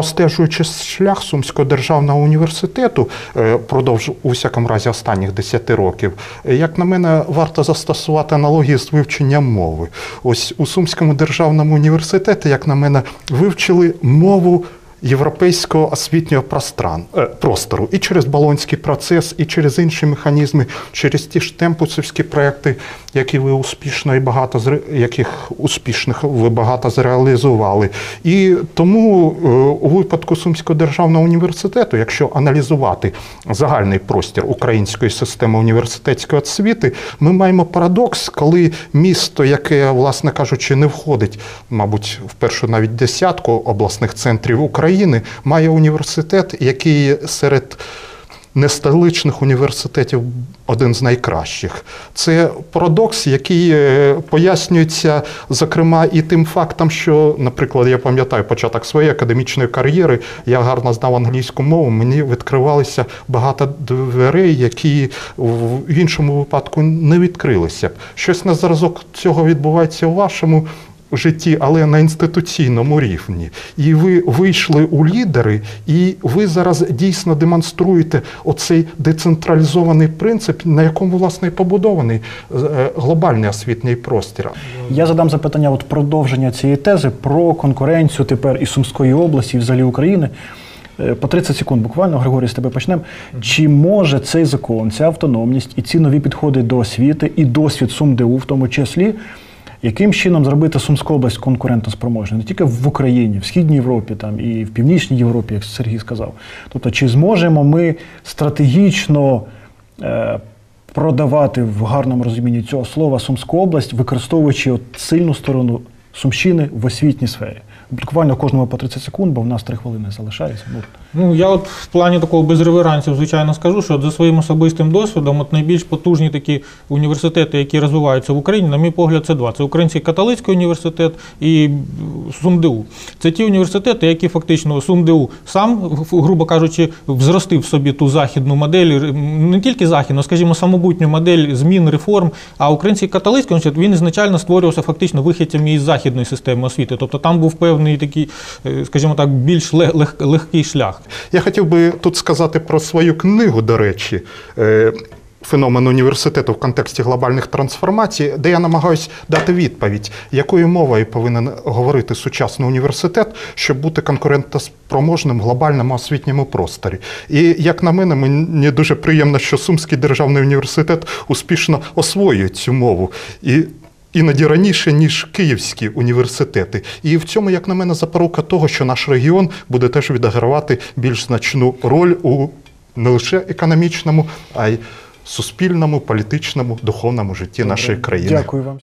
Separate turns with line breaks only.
простежуючи шлях Сумського державного університету, е, продовж у всякому разі останніх 10 років, е, як на мене, варто застосувати аналогії з вивченням мови. Ось у Сумському державному університеті, як на мене, вивчили мову. Європейського освітнього е, простору і через Болонський процес, і через інші механізми, через ті ж темпусівські проекти, які ви успішно і багато яких успішних ви багато зреалізували. І тому е, у випадку Сумського державного університету, якщо аналізувати загальний простір української системи університетської освіти, ми маємо парадокс, коли місто, яке, власне кажучи, не входить, мабуть, в першу навіть десятку обласних центрів України, має університет, який серед нестоличних університетів один з найкращих. Це парадокс, який е, пояснюється, зокрема, і тим фактом, що, наприклад, я пам'ятаю початок своєї академічної кар'єри, я гарно знав англійську мову, мені відкривалися багато дверей, які в іншому випадку не відкрилися б. Щось на зразок цього відбувається у вашому житті, але на інституційному рівні. І ви вийшли у лідери, і ви зараз дійсно демонструєте оцей децентралізований принцип, на якому власне побудований е, глобальний освітній простір.
Я задам запитання от продовження цієї тези про конкуренцію тепер і Сумської області, і взагалі України. Е, По 30 секунд буквально, Григорій, з тебе почнемо. Чи може цей закон, ця автономність і ці нові підходи до освіти, і досвід СумДУ в тому числі, яким чином зробити Сумську область конкурентоспроможною не тільки в Україні, в Східній Європі там, і в Північній Європі, як Сергій сказав. Тобто, чи зможемо ми стратегічно е, продавати в гарному розумінні цього слова Сумську область, використовуючи от сильну сторону Сумщини в освітній сфері? Буквально кожному по 30 секунд, бо в нас 3 хвилини залишається. Ну,
Ну, я от в плані такого без реверансів, звичайно, скажу, що за своїм особистим досвідом, от найбільш потужні такі університети, які розвиваються в Україні, на мій погляд, це два. Це Український католицький університет і СумДУ. Це ті університети, які фактично СумДУ сам, грубо кажучи, взростив собі ту західну модель, не тільки західну, скажімо, самобутню модель змін, реформ. А Український католицький університет він ізначально створювався фактично вихідцями із західної системи освіти. Тобто там був певний такий, е, скажімо так, більш лег- лег- легкий шлях.
Я хотів би тут сказати про свою книгу, до речі. е, Феномен університету в контексті глобальних трансформацій, де я намагаюся дати відповідь, якою мовою повинен говорити сучасний університет, щоб бути конкурентоспроможним в глобальному освітньому просторі. І як на мене, мені дуже приємно, що Сумський державний університет успішно освоює цю мову. І Іноді раніше, ніж київські університети. І в цьому, як на мене, запорука того, що наш регіон буде теж відігравати більш значну роль у не лише економічному, а й суспільному, політичному, духовному житті нашої країни.
дякую вам.